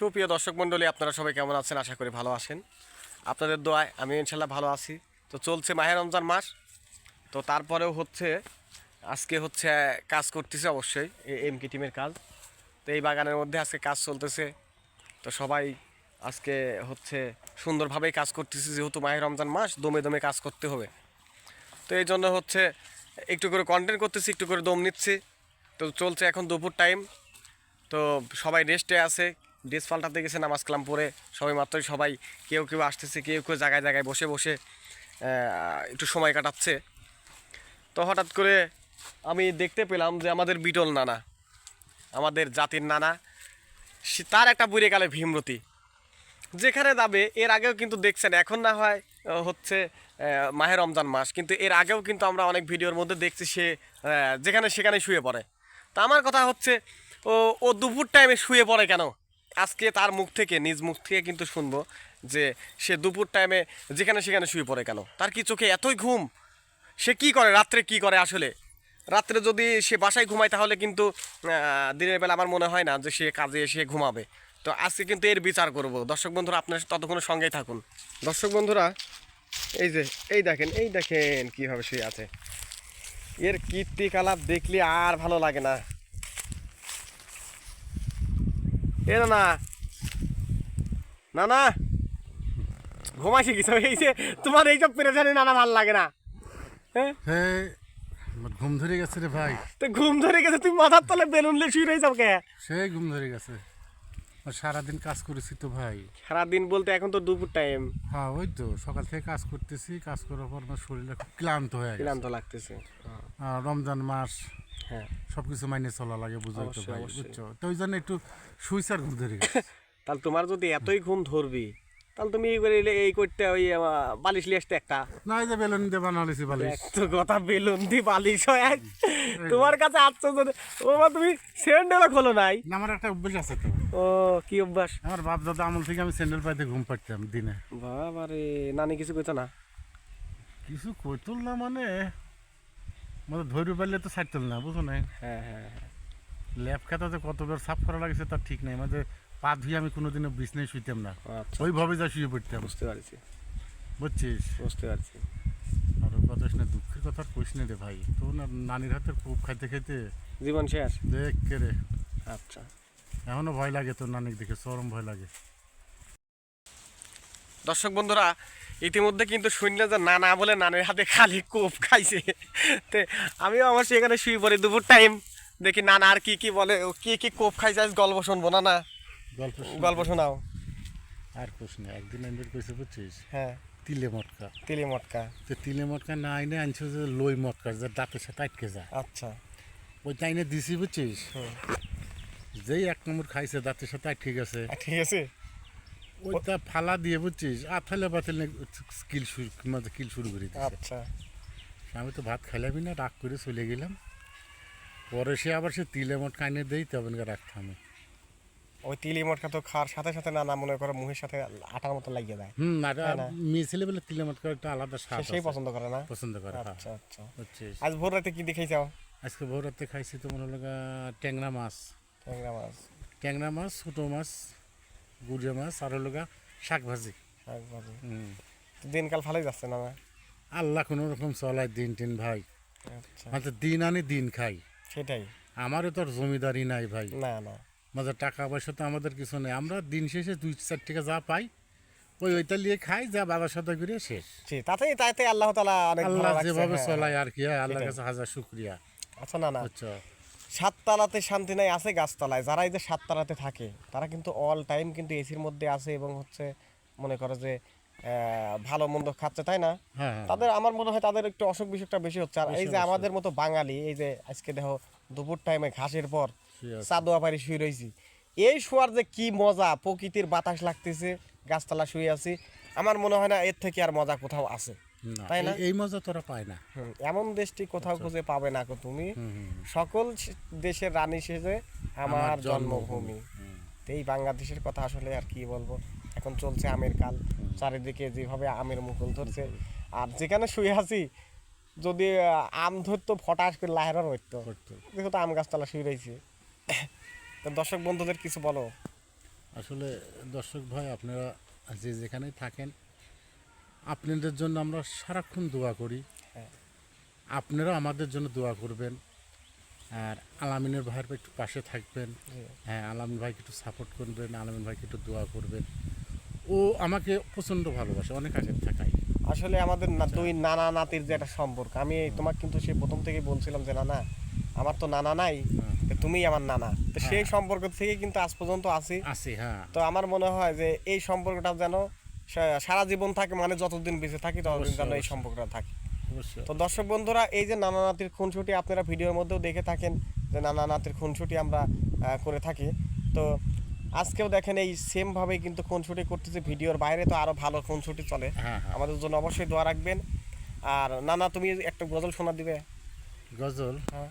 সুপ্রিয় দর্শক মণ্ডলী, আপনারা সবাই কেমন আছেন? আশা করি ভালো আছেন। আপনাদের দোয়ায় আমি ইনশাল্লাহ ভালো আছি। তো চলছে মাহের রমজান মাস। তো তারপরেও হচ্ছে, আজকে হচ্ছে কাজ করতেছে অবশ্যই এম কে টিমের কাজ। তো এই বাগানের মধ্যে আজকে কাজ চলতেছে। তো সবাই আজকে হচ্ছে সুন্দরভাবেই কাজ করতেছে, যেহেতু মাহের রমজান মাস, দমে দমে কাজ করতে হবে। তো এই জন্য হচ্ছে একটু করে কন্টেন্ট করতেছি, একটু করে দম নিচ্ছি। তো চলছে এখন দুপুর টাইম তো সবাই রেস্টে আছে। ড্রেস পাল্টাতে গেছে নামাজ কালাম পরে সবাই মাত্রই সবাই কেউ কেউ আসতেছে কেউ কেউ জায়গায় জায়গায় বসে বসে একটু সময় কাটাচ্ছে। তো হঠাৎ করে আমি দেখতে পেলাম যে আমাদের বিটল নানা আমাদের জাতির নানা তার একটা বুড়ে কালে ভীমরতি যেখানে যাবে এর আগেও কিন্তু দেখছেন এখন না হয় হচ্ছে আহ, মাহে রমজান মাস কিন্তু এর আগেও কিন্তু আমরা অনেক ভিডিওর মধ্যে দেখছি সে যেখানে সেখানে শুয়ে পড়ে। তা আমার কথা হচ্ছে ও ও দুপুর টাইমে শুয়ে পড়ে কেন? আজকে তার মুখ থেকে, নিজ মুখ থেকে কিন্তু শুনব যে সে দুপুর টাইমে যেখানে সেখানে শুয়ে পড়ে কেন? তার কি চোখে এতই ঘুম? সে কি করে, রাত্রে কি করে আসলে? রাত্রে যদি সে বাসায় ঘুমায় তাহলে কিন্তু দিনের বেলা আমার মনে হয় না যে সে কাজে এসে ঘুমাবে। তো আজকে কিন্তু এর বিচার করব। দর্শক বন্ধুরা, আপনার ততক্ষণ সঙ্গেই থাকুন। দর্শক বন্ধুরা, এই যে, এই দেখেন এই দেখেন কীভাবে শুয়ে আছে। এর কীর্তিকলাপ দেখলে আর ভালো লাগে না। এ না না না না ঘুমাইছে কিছু এই যে তোমার এইসব পেরেছানি নানা ভালো লাগে না। হ্যাঁ? হ্যাঁ ঘুম ধরে গেছে রে ভাই। তো ঘুম ধরে গেছে তুমি মাথার তলে বেলুন লে শুয়ে রয়েছ কে? সেই ঘুম ধরে গেছে। সারাদিন কাজ করেছি তো ভাই। সারাদিন বলতে এখন তো দুপুর টাইম হ্যাঁ ওই তো সকাল থেকে কাজ করতেছি কাজ করার পর আমার শরীরটা খুব ক্লান্ত হয়ে গেছে। ক্লান্ত লাগতেছে। আর রমজান মাস হ্যাঁ। সব কিছু মাইনে চলা লাগে বুঝো তো ভাই বুঝছ? তো ওই জন্য একটু সুইসার ঘুম ধরে গেছে। তাহলে তোমার যদি এতই ঘুম ধরবি তাহলে তুমি এই করতে ওই বালিশ লিয়ে আসতে একটা। না এই যে বেলুন দিয়ে বানালেছি বালিশ। তো কথা বেলুন দি বালিশ হয়। তোমার কাছে আশ্চর্য ও তুমি স্যান্ডেলও খোলো নাই? না, আমার একটা অভ্যাস আছে তো। ও কি অভ্যাস? আমার বাপ দাদা আমল থেকে আমি স্যান্ডেল পাইতে ঘুম পাড়তাম দিনে। বাবা রে নানি কিছু কইতো না? কিছু কইতুল না মানে? মানে ধৈর্য পারলে তো ছাড়তুল না বুঝো না হ্যাঁ হ্যাঁ হ্যাঁ। ল্যাব খাতাতে কতবার সাফ করা লাগছে তার ঠিক নাই। মানে পা ধুয়ে আমি কোনোদিনও বিছনায় শুইতাম না। আচ্ছা। ওইভাবে যা শুয়ে পড়তাম। বুঝতে পারছি। বুঝছিস? বুঝতে পারছি। আর কথা শুনে দুঃখের কথা আর কইস রে ভাই। তো না নানির হাতের খুব খাইতে খাইতে জীবন শেষ? দেখ কে রে। আচ্ছা। এখনও ভয় লাগে তোর নানিক দেখে চরম ভয় লাগে। দর্শক বন্ধুরা ইতিমধ্যে কিন্তু শুনলে যে না না বলে নানের হাতে খালি কোপ খাইছে। তে আমিও আমার সেখানে শুয়ে পড়ি। দুপুর টাইম দেখি নানা আর কি কি বলে ও কি কি কোপ খাইছে আজ গল্প শুনব না না গল্প শোনাও। আর কোস না একদিন আমি কইছে বুঝছিস? হ্যাঁ। তিলে মটকা। তিলি মটকা। তো তিলে মটকা না আইনে আনছে যে লই মটকা যে দাঁতের সাথে আটকে যায়। আচ্ছা। ওইটা আইনে দিছি বুঝছিস? যেই এক নম্বর খাইছে দাঁতের সাথে আটকে গেছে। ঠিক আছে ওইটা ফালা দিয়ে বুঝছিস? আথালে বাতালে স্কিল শুরু মানে কিল শুরু করে দিছে। আচ্ছা। আমি তো ভাত খাইলামই না রাগ করে চলে গেলাম। পরে সে আবার সে তিলে মট কাইনে দেই তখন রাখতাম ওই তিলি মটকা তো খাওয়ার সাথে সাথে নানা মনে করে মুখের সাথে আটার মতো লাগিয়ে দেয়। হুম আর না? মেয়ে ছেলে বলে তিলে মট একটা আলাদা স্বাদ সেই পছন্দ করে না? পছন্দ করে হ্যাঁ। আচ্ছা আচ্ছা। আজ ভোর রাতে কি দেখাই যাও আজকে ভোর রাতে খাইছি তো মনে হলো ট্যাংরা মাছ। ট্যাংরা মাছ। ট্যাংরা মাছ ছোটো মাছ গুড়িয়া মাছ আর হলো গা শাক ভাজি। শাক ভাজি। হুম। দিনকাল ভালোই যাচ্ছে না আল্লাহ কোনো রকম চলাই দিন টিন ভাই। আচ্ছা। মাত্র দিন আনি দিন খাই। সেটাই। আমারও তোর জমিদারি নাই ভাই। না না। মাঝে টাকা পয়সা তো আমাদের কিছু নেই। আমরা দিন শেষে দুই চার টাকা যা পাই ওই ওইটা নিয়ে খাই যা বাবার সাথে করে শেষ। জি তাতেই তাতে আল্লাহ তালা অনেক আল্লাহ যেভাবে হ্যাঁ, চলায় আর কি আল্লাহর কাছে হাজার শুক্রিয়া। আচ্ছা না না। বুঝছ? সাততলাতে শান্তি নাই আছে গাছতলায়। যারা এই যে সাততলাতে থাকে তারা কিন্তু অল টাইম কিন্তু এসির মধ্যে আছে এবং হচ্ছে মনে করে যে আহ, ভালো মন্দ খাচ্ছে তাই না? হ্যাঁ হ্যাঁ। তাদের আমার মনে হয় তাদের একটু অসুখ বিসুখটা বেশি হচ্ছে। আর এই যে আমাদের মতো বাঙালি এই যে আজকে দেখো দুপুর টাইমে ঘাসের পর। চাদোয়া পাড়ি শুয়ে রয়েছি এই শোয়ার যে কি মজা প্রকৃতির বাতাস লাগতেছে গাছতলা শুয়ে আছি। আমার মনে হয় না এর থেকে আর মজা কোথাও আছে। তাই না? এই- মজা তোরা পায় না। এমন দেশটি কোথাও খুঁজে পাবে না তুমি। সকল দেশের রানী সেজে আমার জন্মভূমি। এই বাংলাদেশের কথা আসলে আর কি বলব? এখন চলছে আমের কাল। চারিদিকে যেভাবে আমের মুকুল ধরছে। আর যেখানে শুয়ে আছি যদি আম ধরতো ফটাস করে লাহেরা হইতো। যেহেতু আম গাছতলা শুয়ে রয়েছে। তো দর্শক বন্ধুদের কিছু বলো। আসলে দর্শক ভাই আপনারা যে যেখানে থাকেন আপনাদের জন্য আমরা সারাক্ষণ দোয়া করি। হ্যাঁ। আপনারা আমাদের জন্য দোয়া করবেন। আর আলামিনের ভাইয়ের একটু পাশে থাকবেন। হ্যাঁ আলামিন ভাইকে একটু সাপোর্ট করবেন আলামিন ভাইকে একটু দোয়া করবেন। ও আমাকে প্রচণ্ড ভালোবাসে অনেক আগের থাকায় আসলে আমাদের না দুই নানা নাতির যে একটা সম্পর্ক আমি তোমাকে কিন্তু সে প্রথম থেকে বলছিলাম যে নানা আমার তো নানা নাই হ্যাঁ। তো তুমিই আমার নানা। তো সেই সম্পর্ক থেকে কিন্তু আজ পর্যন্ত আছি। আছে হ্যাঁ। তো আমার মনে হয় যে এই সম্পর্কটা যেন সারা জীবন থাকে মানে যতদিন বেঁচে থাকি ততদিন যেন এই সম্পর্কটা থাকে। তো দর্শক বন্ধুরা এই যে নানা নাতির খুনসুটি আপনারা ভিডিওর মধ্যেও দেখে থাকেন যে নানা নাতির খুনসুটি আমরা করে থাকি। তো আজকেও দেখেন এই সেম ভাবে কিন্তু খুনসুটি করতেছে। ভিডিওর বাইরে তো আরও ভালো খুনসুটি চলে। হ্যাঁ হ্যাঁ। আমাদের জন্য অবশ্যই দোয়া রাখবেন। আর নানা তুমি একটা গজল শোনা দিবে? গজল? হ্যাঁ।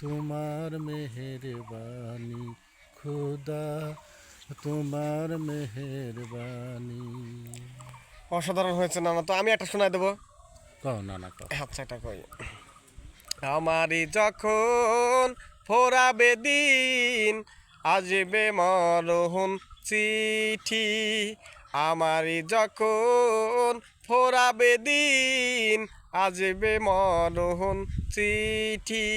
তোমার মেহেরবানি খুদা তোমার মেহেরবানি। অসাধারণ হয়েছে নানা তো আমি একটা শোনাই দেবো। কও না না কও। আচ্ছা এটা কই। আমারই যখন ফোরাবে দিন আসবে মরহুন চিঠি। আমারই যখন ফোরাবে দিন আসবে মরহুন চিঠি।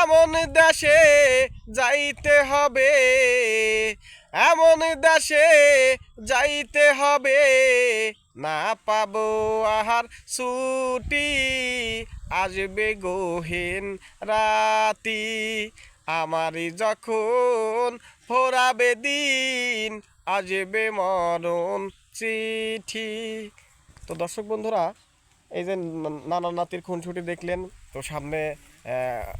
এমন দেশে যাইতে হবে, এমন দেশে যাইতে হবে। না পাবো আহার ছুটি, আসবে গহীন রাতি। আমারই যখন ফোরাবে দিন, আসবে মরণ চিঠি। তো দর্শক বন্ধুরা এই যে নানা নাতির খুনসুটি দেখলেন তো সামনে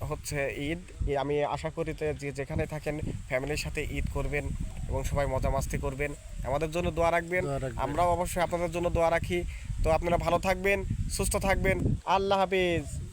হচ্ছে ঈদ। আমি আশা করি যে যে যেখানে থাকেন ফ্যামিলির সাথে ঈদ করবেন এবং সবাই মজা মাস্তি করবেন। আমাদের জন্য দোয়া রাখবেন। আমরাও অবশ্যই আপনাদের জন্য দোয়া রাখি। তো আপনারা ভালো থাকবেন সুস্থ থাকবেন। আল্লাহ হাফিজ।